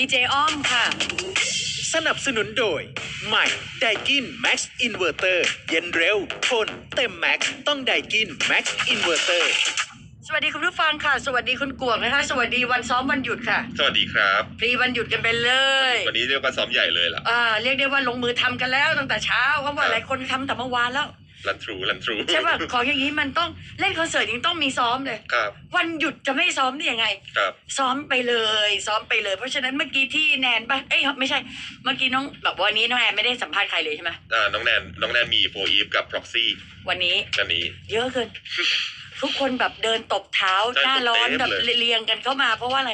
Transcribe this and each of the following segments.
ดีเจอ้อมค่ะ สนับสนุนโดย ใหม่ไดกิน Max Inverter เย็นเร็วทนเต็มแม็กต้องไดกิน Max Inverter สวัสดีคุณผู้ฟังค่ะ สวัสดีคุณกวงนะคะ สวัสดีวันซ้อมวันหยุดค่ะสวัสดีครับฟรีวันหยุดกันไปเลยวันนี้เรียกว่าซ้อมใหญ่เลยล่ะอ่าเรียกได้ว่าลงมือทำกันแล้วตั้งแต่เช้าเพราะว่าครับหลายคนทำแต่เมื่อวานแล้ว รันทรูรันทรูใช่ป่ะของอย่างนี้มันต้องเล่นคอนเสิร์ตยังต้องมีซ้อมเลยครับ วันหยุดจะไม่ซ้อมได้ยังไง ครับ ซ้อมไปเลย ซ้อมไปเลย เพราะฉะนั้นเมื่อกี้ที่แนนปะเอ้ยไม่ใช่ เมื่อกี้น้องแบบวันนี้น้องแอนไม่ได้สัมภาษณ์ใครเลยใช่ไหมอ่าน้องแนนน้องแนนมีโฟอีฟกับ proxy วันนี้อันนี้ เยอะเกินทุกคนแบบเดินตบเท้าใช่หน้าร้อนเต็มแบบเลยเรียงกันเข้ามา เพราะว่าอะไร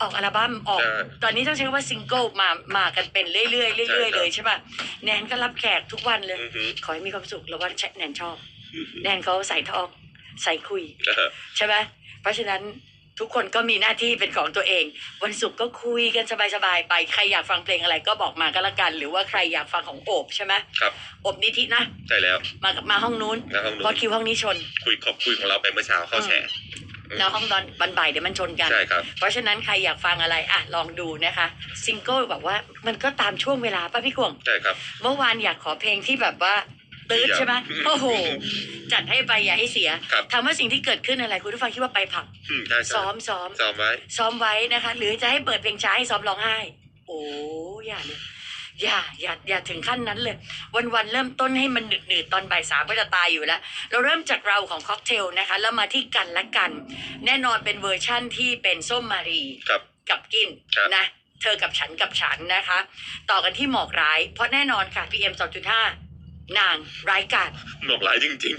ออกอัลบั้มออก ใช่ ตอนนี้ต้องใช้คำว่าซิงเกิลมามากันเป็นเรื่อยๆเรื่อยใช่ครับๆเลยใช่ป่ะแนนก็รับแขกทุกวันเลย อือฮึขอให้มีความสุขแล้วว่าแนนชอบ แนนเขาใส่ทองใส่คุยเออใช่ไหมเพราะฉะนั้นทุกคนก็มีหน้าที่เป็นของตัวเอง วันศุกร์ก็คุยกันสบายๆไป ใครอยากฟังเพลงอะไรก็บอกมาก็แล้วกัน หรือว่าใครอยากฟังของโอบใช่ไหมครับโอบนิธินะ ใช่แล้วมากับมาห้องนู้น นะห้องเพราะนู้นคิวห้องนี้ชน คุยขอบคุยของเราไปเมื่อเช้าเข้าแชร์ แล้วห้องตอนบันบ่ายเดี๋ยวมันชนกัน ใช่ครับ เพราะฉะนั้นใครอยากฟังอะไรอะลองดูนะคะ ซิงเกิลแบบว่ามันก็ตามช่วงเวลาป่ะพี่กวงใช่ครับ เมื่อวานอยากขอเพลงที่แบบว่าตื้ดใช่ไหมอืมโอ้โห จัดให้ไปอย่าให้เสียครับ ถามว่าสิ่งที่เกิดขึ้นอะไรคุณผู้ฟังคิดว่าไปผับอืมใช่ใช่ซ้อมซ้อม ซ้อมไว้ ซ้อมไว้นะคะ หรือจะให้เปิดเพลงช้าให้ซ้อมร้องไห้ โอ้อย่าเลย อย่าอย่าอย่าถึงขั้นนั้นเลย วันวันๆเริ่มต้นให้มันหนืดหนืดๆตอนบ่ายสามก็จะตายอยู่แล้ว เราเริ่มจากเราของค็อกเทลนะคะ แล้วมาที่กันและกัน แน่นอนเป็นเวอร์ชั่นที่เป็นส้มมารีครับ กับกินครับ นะ เธอกับฉันกับฉันนะคะ ต่อกันที่หมอกร้าย เพราะแน่นอนค่ะ PM 2.5 นางร้ายกาจหมอกหลายจริง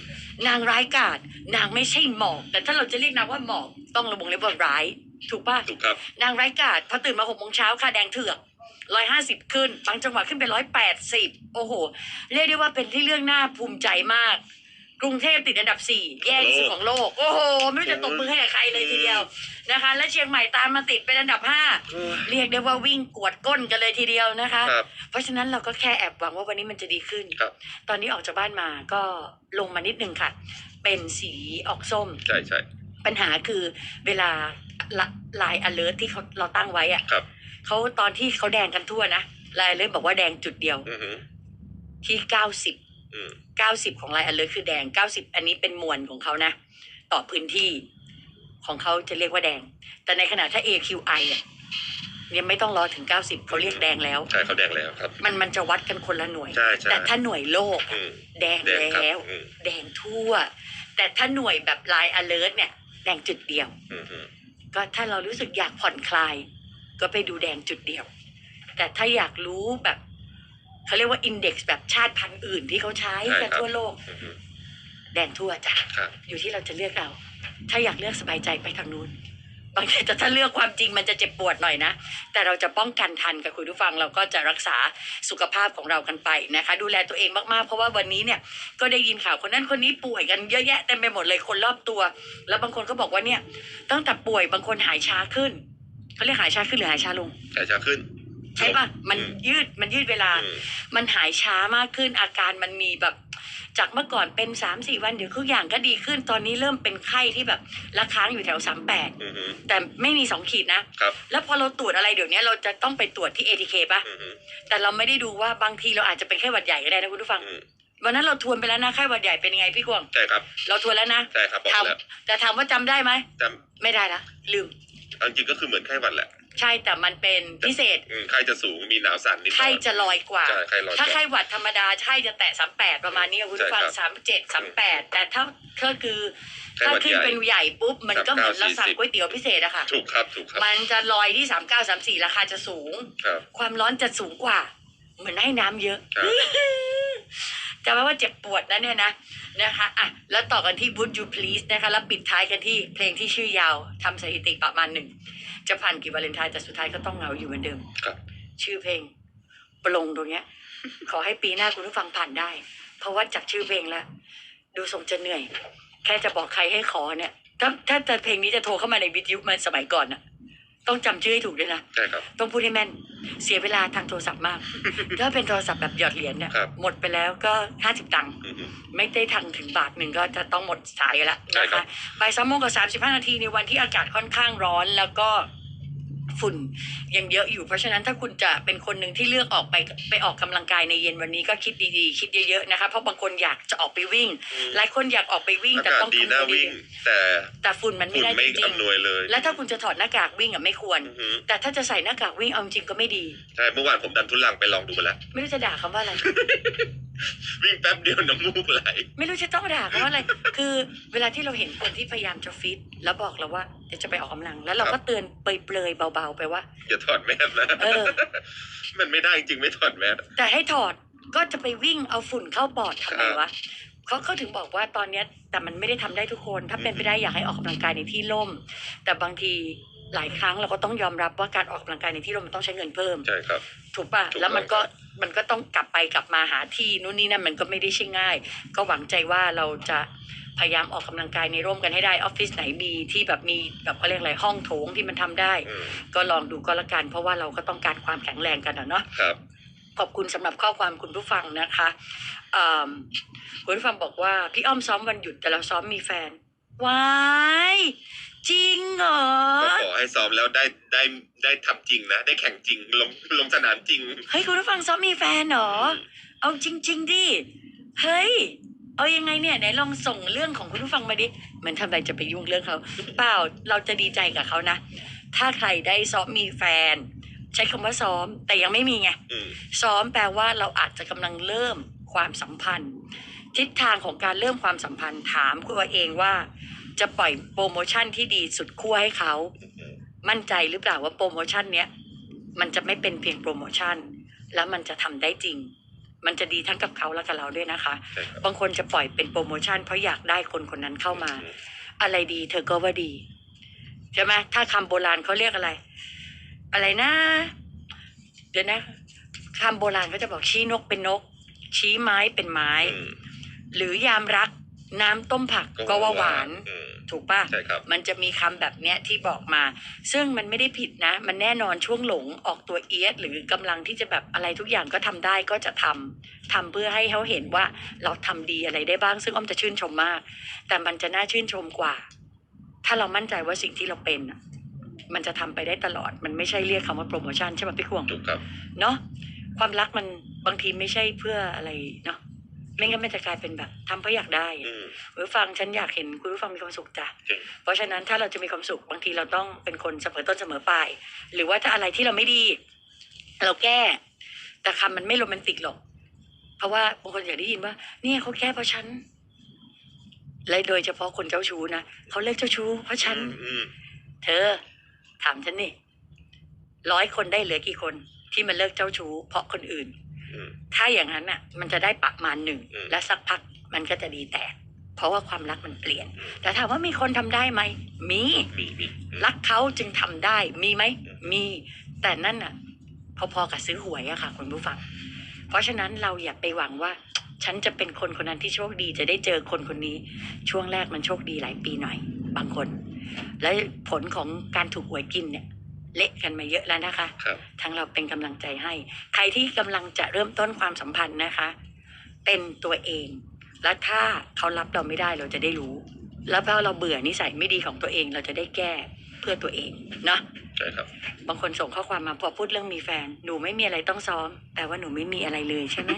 นางร้ายกาจนางไม่ใช่หมอก แต่ถ้าเราจะเรียกนางว่าหมอกต้องระบุเรียกว่าร้าย ถูกป่ะๆ ถูกครับ นางร้ายกาจพอตื่นมาหกโมงเช้าค่ะแดงเถือก ร้อยห้าสิบขึ้น บางจังหวะขึ้นไปร้อยแปดสิบโอ้โห เรียกได้ว่าเป็นที่เรื่องน่าภูมิใจมาก กรุงเทพติดอันดับสี่แย่ที่สุดของโลก โอ้โห ไม่รู้จะตบมือให้กับใครเลยทีเดียวนะคะ และเชียงใหม่ตามมาติดเป็นอันดับห้าเรียกได้ว่าวิ่งกวดก้นกันเลยทีเดียวนะคะ ครับ เพราะฉะนั้นเราก็แค่แอบหวังว่าวันนี้มันจะดีขึ้น ครับ ตอนนี้ออกจากบ้านมาก็ลงมานิดนึงค่ะ เป็นสีออกส้ม ใช่ใช่ปัญหาคือเวลา ลาย alert ที่เขาเราตั้งไว้อะครับเขาตอนที่เขาแดงกันทั่วนะลาย alert บอกว่าแดงจุดเดียว อือฮึที่เก้าสิบอืมเก้าสิบของลาย alert คือแดงเก้าสิบอันนี้เป็นมวลของเขานะ ต่อพื้นที่ของเขาจะเรียกว่าแดง แต่ในขณะถ้า AQI อะยังไม่ต้องรอถึงเก้าสิบเขาเรียกแดงแล้ว ใช่เขาแดงแล้วครับ มันมันจะวัดกันคนละหน่วย ใช่ใช่ แต่ถ้าหน่วยโลกอืมแดงแดงครับแล้ว อืมแดงทั่ว แต่ถ้าหน่วยแบบลาย alert เนี่ย แดงจุดเดียว อืมอืม ก็ถ้าเรารู้สึกอยากผ่อนคลาย ก็ไปดูแดงจุดเดียว แต่ถ้าอยากรู้แบบเขาเรียกว่าอินเด็กซ์แบบชาติพันธุ์อื่นที่เขาใช้กันทั่วโลกอือฮึแดงทั่วจ้ะครับอยู่ที่เราจะเลือกเรา ถ้าอยากเลือกสบายใจไปทางนู้น บางทีแต่ถ้าเลือกความจริงมันจะเจ็บปวดหน่อยนะ แต่เราจะป้องกันทันกับคุณผู้ฟังเราก็จะรักษาสุขภาพของเรากันไปนะคะ ดูแลตัวเองมากๆ เพราะว่าวันนี้เนี่ยก็ได้ยินข่าวคนนั้นคนนี้ป่วยกันเยอะแยะเต็มไปหมดเลยคนรอบตัว แล้วบางคนก็บอกว่าเนี่ยตั้งแต่ป่วยบางคนหายช้าขึ้นเขาเรียกหายช้าขึ้นหรือหายช้าลงใช่ช้าขึ้น ใช่ปะมันอืมยืดมันยืดเวลา อืม มันหายช้ามากขึ้นอาการมันมีแบบ จากเมื่อก่อนเป็นสามสี่วันเดี๋ยวทุกอย่างก็ดีขึ้น ตอนนี้เริ่มเป็นไข้ที่แบบละค้างอยู่แถวสามแปดอือฮึแต่ไม่มีสองขีดนะ ครับแล้วพอเราตรวจอะไรเดี๋ยวนี้เราจะต้องไปตรวจที่ ATK ปะอือฮึแต่เราไม่ได้ดูว่าบางทีเราอาจจะเป็นไข้หวัดใหญ่ก็ได้นะคุณผู้ฟัง อืมวันนั้นเราทวนไปแล้วนะไข้หวัดใหญ่เป็นยังไงพี่กวาง ใช่ครับเราทวนแล้วนะใช่ครับบอกทแล้วำแต่ถามว่าจำได้ไหมจไม่ได้ละลืมำเอาจริงก็คือเหมือนไข้หวัดแหละ ใช่แต่มันเป็นพิเศษ อืมไข้จะสูงมีหนาวสั่นนิดหน่ไข้อยจะลอยกว่า ใช่ไข้ร้อนถ้าจัดไข้หวัดธรรมดาไข้จะแตะสามแปดประมาณนี้คุณผู้ฟังใช่ครับสามเจ็ดสามแปดแต่ถ้าก็คือไข้ถ้าหวัดขึ้นใหญ่เป็นใหญ่ปุ๊บ มันก็เหมือน39เราสั่ง40ก๋วยเตี๋ยวพิเศษอะค่ะ ถูกครับถูกครับมันจะลอยที่สามเก้าสามสี่ราคาจะสูง ครับ ความร้อนจะสูงกว่า เหมือนให้น้ำเยอะ ครับ จะแปลว่าเจ็บปวดนะเนี่ยนะนะคะอะแล้วต่อกันที่ Would You Please นะคะแล้วปิดท้ายกันที่เพลงที่ชื่อยาวทำสถิติประมาณหนึ่งจะผ่านกี่วาเลนไทน์แต่สุดท้ายก็ต้องเหงาอยู่เหมือนเดิม ครับ ชื่อเพลงปลงตรงเนี้ย ขอให้ปีหน้าคุณผู้ฟังผ่านได้ เพราะว่าจากชื่อเพลงแล้ว ดูทรงจะเหนื่อย แค่จะบอกใครให้ขอเนี่ย ถ้าถ้าแต่เพลงนี้จะโทรเข้ามาในวิทยุมันสมัยก่อนน่ะ ต้องจำชื่อให้ถูกด้วยนะ ใช่ครับ ต้องพูดให้แม่น เสียเวลาทางโทรศัพท์มาก ถ้าเป็นโทรศัพท์แบบหยอดเหรียญเนี่ยครับ หมดไปแล้วก็ห้าสิบตังค์ อือฮึ ไม่ได้ทันถึงบาทหนึ่งก็จะต้องหมดสายแล้วใช่นะครัคะบ บ่ายสามโมงกับสามสิบห้านาทีในวันที่อากาศค่อนข้างร้อนแล้วก็ ฝุ่นยังเยอะอยู่ เพราะฉะนั้นถ้าคุณจะเป็นคนหนึ่งที่เลือกออกไปไปออกกำลังกายในเย็นวันนี้ก็คิดดีๆ คิดเยอะๆนะคะ เพราะบางคนอยากจะออกไปวิ่งอืมหลายคนอยากออกไปวิ่งอาแต่กาศต้องดีคำน่านึงดีวิ่ง แต่ๆแต่ฝุ่นมันไม่ฝุ่นได้ไม่จริงอำนวยเลยๆและถ้าคุณจะถอดหน้ากากวิ่งอะไม่ควรอือหือแต่ถ้าจะใส่หน้ากากวิ่งเอาจริงก็ไม่ดีใช่เมื่อวานผมดันทุลังไปลองดูมาแล้วไม่รู้จะด่าคำว่าอะไร วิ่งแป๊บเดียวน้ำมูกไหล ไม่รู้จะต้องด่าคำว่าอะไร คือเวลาที่เราเห็นคนที่พยายามจะฟิต แล้วบอกเราว่าเดี๋ยวจะไปออกกำลัง แล้วเราครัก็บเตือนเปรยๆเบาๆไปว่า อย่าถอดแมสนะเออ มันไม่ได้จริงๆไม่ถอดแมส แต่ให้ถอดก็จะไปวิ่งเอาฝุ่นเข้าปอดทำไมวะเขาเขาถึงบอกว่าตอนเนี้ยแต่มันไม่ได้ทำได้ทุกคน ถ้าเป็นไปได้อยากให้ออกกำลังกายในที่ร่ม แต่บางทีหลายครั้งเราก็ต้องยอมรับว่าการออกกำลังกายในที่ร่มมันต้องใช้เงินเพิ่ม ใช่ครับ ถูกป่ะ ถูกแล้วมันต้ก็อง มันก็ต้องกลับไปกลับมาหาที่นู่นนี่นั่นมันก็ไม่ได้ใช่ง่าย ก็หวังใจว่าเราจะพยายามออกกำลังกายในร่มกันให้ได้ออฟฟิศไหนมีที่แบบมีแบบเขาเรียกอะไรห้องโถงที่มันทำได้อืมก็ลองดูก็แล้วกัน เพราะว่าเราก็ต้องการความแข็งแรงกันอะเนาะครับขอบคุณสำหรับข้อความคุณผู้ฟังนะคะอ่าคุณผู้ฟังบอกว่าพี่อ้อมซ้อมวันหยุดแต่เราซ้อมมีแฟนว้าย จริงเหรอ ก็ขอให้ซ้อมแล้วได้ได้ได้ทำจริงนะ ได้แข่งจริง ลงลงสนามจริง เฮ้ยคุณผู้ฟังซ้อมมีแฟนเหรอ เอาจริง ๆ ดิ เฮ้ย เอายังไงเนี่ยไหนลองส่งเรื่องของคุณผู้ฟังมาดิเหมือนทำอะไรจะไปยุ่งเรื่องเขา เปล่า เราจะดีใจกับเขานะ ถ้าใครได้ซ้อมมีแฟน ใช้คำว่าซ้อม แต่ยังไม่มีไง อืมซ้อมแปลว่าเราอาจจะกำลังเริ่มความสัมพันธ์ ทิศทางของการเริ่มความสัมพันธ์ถามตัวเองว่า จะปล่อยโปรโมชั่นที่ดีสุดขั้วให้เขา มั่นใจหรือเปล่าว่าโปรโมชั่นเนี้ยมันจะไม่เป็นเพียงโปรโมชั่น แล้วมันจะทำได้จริง มันจะดีทั้งกับเขาและกับเราด้วยนะคะใช่ครับบางคนจะปล่อยเป็นโปรโมชั่นเพราะอยากได้คนคนนั้นเข้ามา อะไรดีเธอก็ว่าดีใช่ไหมถ้าคำโบราณเขาเรียกอะไร อะไรนะ เดี๋ยวนะคำโบราณเขาจะบอกชี้นกเป็นนก ชี้ไม้เป็นไม้อืมหรือยามรัก น้ำต้มผักก็ว่าหวานอืม ถูกป่ะ ใช่ครับ มันจะมีคำแบบเนี้ยที่บอกมา ซึ่งมันไม่ได้ผิดนะ มันแน่นอนช่วงหลงออกตัวเอียดหรือกำลังที่จะแบบอะไรทุกอย่างก็ทำได้ก็จะทำทำเพื่อให้เขาเห็นว่าเราทำดีอะไรได้บ้าง ซึ่งอ้อมจะชื่นชมมาก แต่มันจะน่าชื่นชมกว่า ถ้าเรามั่นใจว่าสิ่งที่เราเป็นน่ะมันจะทำไปได้ตลอด มันไม่ใช่เรียกคำว่าโปรโมชั่นใช่ไหมพี่ควง ถูกครับ เนาะความรักมันบางทีไม่ใช่เพื่ออะไรเนาะ ไม่งั้นมันจะกลายเป็นแบบทำเพราะอยากได้อืม คุณผู้ฟังฉันอยากเห็นคุณผู้ฟังมีความสุขจ้ะจริง เพราะฉะนั้นถ้าเราจะมีความสุขบางทีเราต้องเป็นคนเสมอต้นเสมอปลายหรือว่าถ้าอะไรที่เราไม่ดี เราแก้ แต่คำมันไม่โรแมนติกหรอก เพราะว่าบางคนอยากได้ยินว่า เนี่ยเขาแก้เพราะฉันและโดยเฉพาะคนเจ้าชู้นะเขาเลิกเจ้าชู้เพราะฉัน อืมเธอ ถามฉันนี่ร้อยคนได้เหลือกี่คนที่มันเลิกเจ้าชู้เพราะคนอื่นอืม ถ้าอย่างนั้นน่ะ มันจะได้ประมาณหนึ่งอืมและสักพักมันก็จะดีแตก เพราะว่าความรักมันเปลี่ยน แต่ถามว่ามีคนทำได้ไหมมีมีมีอืมรักเขาจึงทำได้ มีไหมมี แต่นั่นน่ะ พอๆกับซื้อหวยอะค่ะคุณผู้ฟัง เพราะฉะนั้นเราอย่าไปหวังว่าฉันจะเป็นคนคนนั้นที่โชคดีจะได้เจอคนคนนี้ ช่วงแรกมันโชคดีหลายปีหน่อย บางคน และผลของการถูกหวยกินเนี่ย เละกันมาเยอะแล้วนะคะ ครับ ทั้งเราเป็นกำลังใจให้ ใครที่กำลังจะเริ่มต้นความสัมพันธ์นะคะ เป็นตัวเอง และถ้าเขารับเราไม่ได้เราจะได้รู้ แล้วถ้าเราเบื่อนิสัยไม่ดีของตัวเองเราจะได้แก้เพื่อตัวเองเนาะ ใช่ครับ บางคนส่งข้อความมาพอพูดเรื่องมีแฟน หนูไม่มีอะไรต้องซ้อม แต่ว่าหนูไม่มีอะไรเลยใช่ไหม